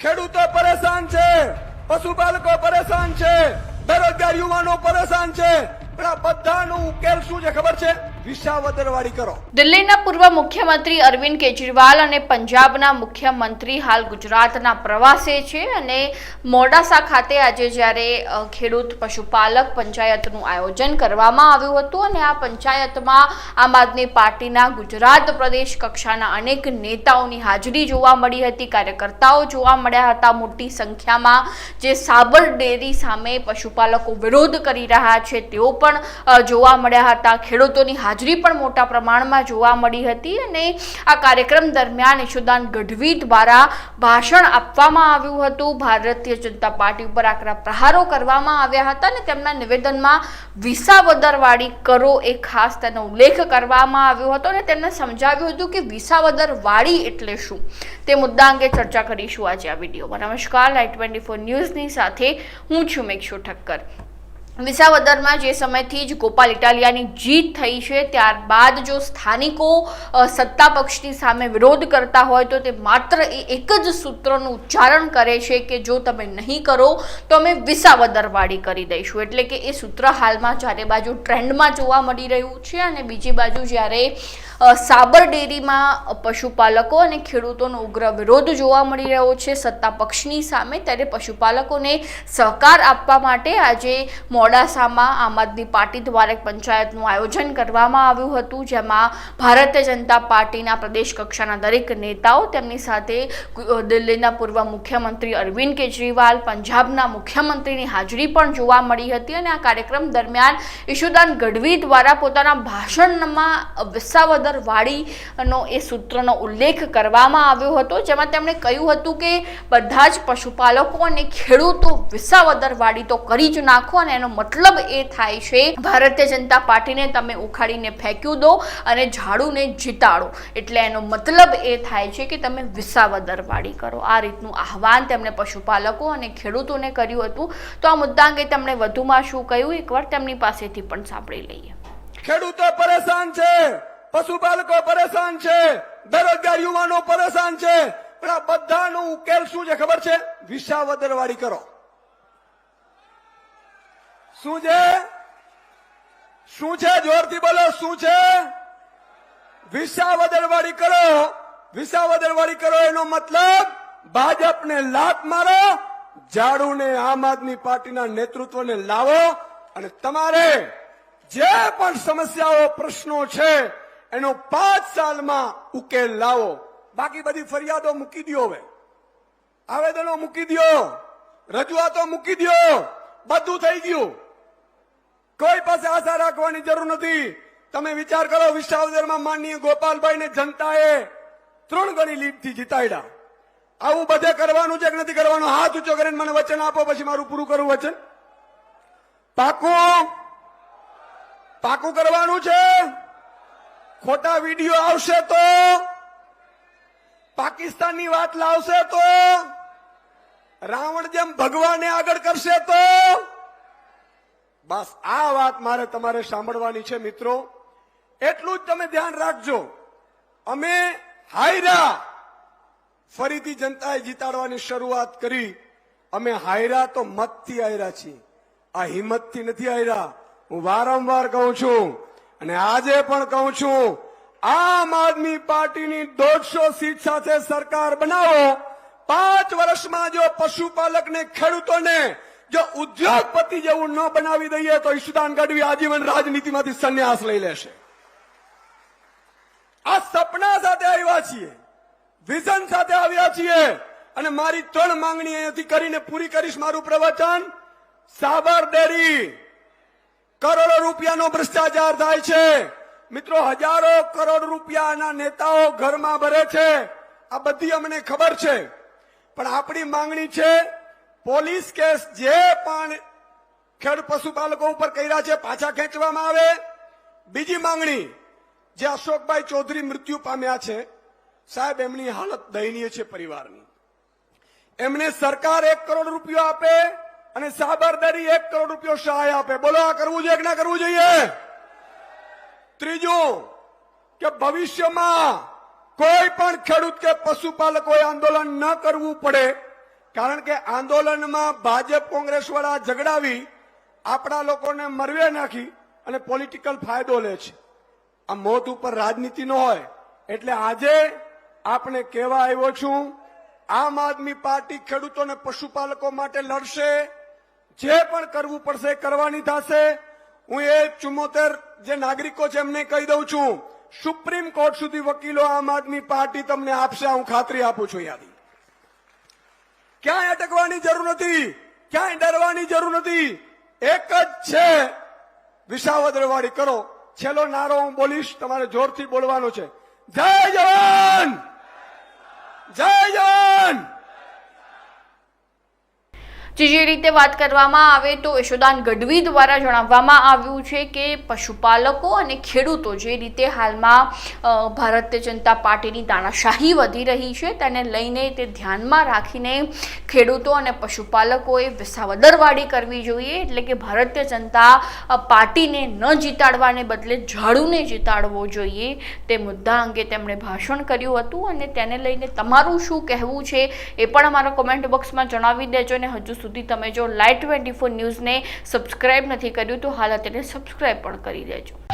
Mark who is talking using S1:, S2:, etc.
S1: ખેડૂતો પરેશાન છે, પશુપાલકો પરેશાન છે, બેરોજગાર યુવાનો પરેશાન છે. પણ આ બધાનો ઉકેલ શું છે ખબર છે?
S2: દિલ્હીના પૂર્વ મુખ્યમંત્રી અરવિંદ કેજરીવાલ અને પંજાબના મુખ્યમંત્રી હાલ ગુજરાતના પ્રવાસે છે અને મોડાસા ખાતે આજે જ્યારે ખેડૂત પશુપાલક પંચાયતનું આયોજન કરવામાં આવ્યું હતું અને આ પંચાયતમાં આમ આદમી પાર્ટીના ગુજરાત પ્રદેશ કક્ષાના અનેક નેતાઓની હાજરી જોવા મળી હતી, કાર્યકર્તાઓ જોવા મળ્યા હતા, મોટી સંખ્યામાં જે સાબર ડેરી સામે પશુપાલકો વિરોધ કરી રહ્યા છે તેઓ પણ જોવા મળ્યા હતા, ખેડૂતોની હાજરી પણ મોટા પ્રમાણમાં જોવા મળી હતી અને આ કાર્યક્રમ દરમિયાન યશોદાન ગઢવી દ્વારા ભાષણ આપવામાં આવ્યું હતું. ભારતીય જનતા પાર્ટી ઉપર આકરા પ્રહારો કરવામાં આવ્યા હતા અને તેમના નિવેદનમાં વિસાવદરવાળી કરો એ ખાસ તેનો ઉલ્લેખ કરવામાં આવ્યો હતો અને તેમને સમજાવ્યું હતું કે વિસાવદરવાળી એટલે શું? તે મુદ્દા અંગે ચર્ચા કરીશું આજે આ વિડીયોમાં. નમસ્કાર. લાઈટ ટ્વેન્ટી ફોર ન્યૂઝની સાથે હું છું મેક્ષુ ઠક્કર. વિસાવદરમાં જે સમયથી જ ગોપાલ ઇટાલિયાની જીત થઈ છે, ત્યારબાદ જો સ્થાનિકો સત્તા પક્ષની સામે વિરોધ કરતા હોય તો તે માત્ર એ એક જ સૂત્રનું ઉચ્ચારણ કરે છે કે જો તમે નહીં કરો, તો અમે વિસાવદરવાળી કરી દઈશું. એટલે કે એ સૂત્ર હાલમાં ચારે બાજુ ટ્રેન્ડમાં જોવા મળી રહ્યું છે અને બીજી બાજુ જ્યારે સાબર ડેરીમાં પશુપાલકો અને ખેડૂતોનો ઉગ્ર વિરોધ જોવા મળી રહ્યો છે. સત્તા પક્ષની સામે ત્યારે પશુપાલકોને સહકાર આપવા માટે આજે મોડાસામાં આમ આદમી પાર્ટી દ્વારા એક પંચાયતનું આયોજન કરવામાં આવ્યું હતું, જેમાં ભારતીય જનતા પાર્ટીના પ્રદેશ કક્ષાના દરેક નેતાઓ, તેમની સાથે દિલ્હીના પૂર્વ મુખ્યમંત્રી અરવિંદ કેજરીવાલ, પંજાબના મુખ્યમંત્રીની હાજરી પણ જોવા મળી હતી અને આ કાર્યક્રમ દરમિયાન ઈશુદાન ગઢવી દ્વારા પોતાના ભાષણમાં વિસાવદર વાડીનો એ સૂત્રનો ઉલ્લેખ કરવામાં આવ્યો હતો, જેમાં તેમણે કહ્યું હતું કે બધા જ પશુપાલકો અને ખેડૂતો વિસાવદર તો કરી જ નાખો અને એનો મતલબ એ થાય છે, ભારતીય જનતા પાર્ટીને તમે ઉખાડીને ફેંક્યું દો અને ઝાડુને જીતાડો. એટલે એનો મતલબ એ થાય છે કે તમે વિસાવદર વાડી કરો. આ રીતનું આહવાન તેમણે પશુપાલકો અને ખેડૂતોને કર્યું હતું. તો આ મુદ્દા અંગે તેમણે વધુમાં શું કહ્યું? એકવાર તેમની પાસેથી પણ સાંભળી લઈએ.
S1: ખેડૂતો પરેશાન છે. પશુપાલકો પરેશાન છે, બેરોજગાર યુવાનો પરેશાન છે. પણ આ બધાનો ઉકેલ શું છે ખબર છે? વિસાવદરવાળી કરો. શું છે? શું છે? જોરથી બોલો, શું છે? વિસાવદરવાળી કરો. વિસાવદરવાળી કરો એનો મતલબ ભાજપને લાત મારો ઝાડુને આમ આદમી પાર્ટીના નેતૃત્વને લાવો અને તમારે જે પણ સમસ્યાઓ, પ્રશ્નો છે એનો પાંચ સાલમાં ઉકેલ લાવો. બાકી બધી ફરિયાદો મૂકી દો હવે. આવેદનો મૂકી દો રજૂઆતો મૂકી દો બધું થઈ ગયું. કોઈ પાસે આશા રાખવાની જરૂર નથી. તમે વિચાર કરો, વિસાવદરમાં માનનીય ગોપાલભાઈ ને જનતાએ ત્રણ ગણી લીડથી જીતાડ્યા. આવું બધે કરવાનું છે કે નથી કરવાનું? હાથ ઊંચો કરીને મને વચન આપો, પછી મારું પૂરું કરવું વચન. પાકું. પાકું કરવાનું છે. ખોટા વીડિયો આવશે તો? પાકિસ્તાનની વાત લાવશે તો? રાવણ જેમ ભગવાને આગળ કરશે તો? બસ આ વાત મારે તમારે સાંભળવાની છે મિત્રો. એટલું જ તમે ધ્યાન રાખજો. અમે હાયરા ફરીથી જનતાએ જીતાડવાની શરૂઆત કરી. અમે હાયરા તો મતથી હાયરા છીએ. આ હિંમતથી નથી હાયરા. હું વારંવાર કહું છું અને આજે પણ કહું છું, આમ આદમી પાર્ટીની દોઢસો સીટ સાથે સરકાર બનાવો. પાંચ વર્ષમાં જો પશુપાલક ને ખેડૂતોને જો ઉદ્યોગપતિ જેવું ન બનાવી દઈએ તો ઈશુદાન ગઢવી આજીવન રાજનીતિમાંથી સંન્યાસ લઈ લેશે. આ સપના સાથે આવ્યા છીએ, વિઝન સાથે આવ્યા છીએ અને મારી ત્રણ માંગણી અહીંયાથી કરીને પૂરી કરીશ. મારું પ્રવચન, સાબર ડેરી. કરોડો રૂપિયાનો ભ્રષ્ટાચાર થાય છે. મિત્રો, હજારો કરોડ રૂપિયાના નેતાઓ ઘરમાં ભરે છે. આ બધી અમને ખબર છે. પણ આપણી માંગણી છે, પોલીસ કેસ જે પણ ખેડ પશુપાલકો ઉપર કર્યા છે, પાછા ખેંચવામાં આવે. બીજી માંગણી, જે અશોકભાઈ ચૌધરી મૃત્યુ પામ્યા છે, સાહેબ, એમની હાલત દયનીય છે પરિવારની. એમને સરકાર એક કરોડ રૂપિયો આપે અને સાબરદારી એક કરોડ રૂપિયો સહાય આપે. બોલો, આ કરવું જોઈએ કે ના કરવું જોઈએ? ત્રીજું કે ભવિષ્યમાં કોઈ પણ ખેડૂત કે પશુપાલકોએ આંદોલન ન કરવું પડે, કારણ કે આંદોલનમાં ભાજપ કોંગ્રેસ વાળા ઝઘડાવી આપણા લોકોને મરવે નાખી અને પોલિટિકલ ફાયદો લે છે. આ મોત ઉપર રાજનીતિ ન હોય. એટલે આજે આપણે કહેવા આવ્યો છું, આમ આદમી પાર્ટી ખેડૂતો અને પશુપાલકો માટે લડશે જે પણ કરવું પડશે કરવાની થશે. હું એ ચુમ્મોતેર જે નાગરિકો છે એમને કહી દઉં છું. સુપ્રીમ કોર્ટ સુધી વકીલો આમ આદમી પાર્ટી તમને આપશે હું ખાતરી આપું છું યાદી. ક્યાંય અટકવાની જરૂર નથી, ક્યાંય ડરવાની જરૂર નથી. એક જ છે વિસાવદરવાળી કરો. છેલ્લો નારો હું બોલીશ, તમારે જોરથી બોલવાનો છે. જય જવાન! જય જવાન!
S2: જે રીતે વાત કરવામાં આવે તો યશોદાન ગઢવી દ્વારા જણાવવામાં આવ્યું છે કે પશુપાલકો અને ખેડૂતો જે રીતે હાલમાં ભારતીય જનતા પાર્ટીની તાનાશાહી વધી રહી છે, તેને લઈને તે ધ્યાનમાં રાખીને ખેડૂતો અને પશુપાલકોએ વિસાવદરવાડી કરવી જોઈએ, એટલે કે ભારતીય જનતા પાર્ટીને ન જીતાડવાને બદલે ઝાડુને જીતાડવો જોઈએ. તે મુદ્દા અંગે તેમણે ભાષણ કર્યું હતું અને તેને લઈને તમારું શું કહેવું છે એ પણ અમારા કોમેન્ટ બોક્સમાં જણાવી દેજો અને હજુ સુધી તમે જો લાઈટ ટ્વેન્ટી ફોર ન્યૂઝને સબસ્ક્રાઈબ નથી કર્યું તો હાલ તેને સબસ્ક્રાઈબ પણ કરી દેજો.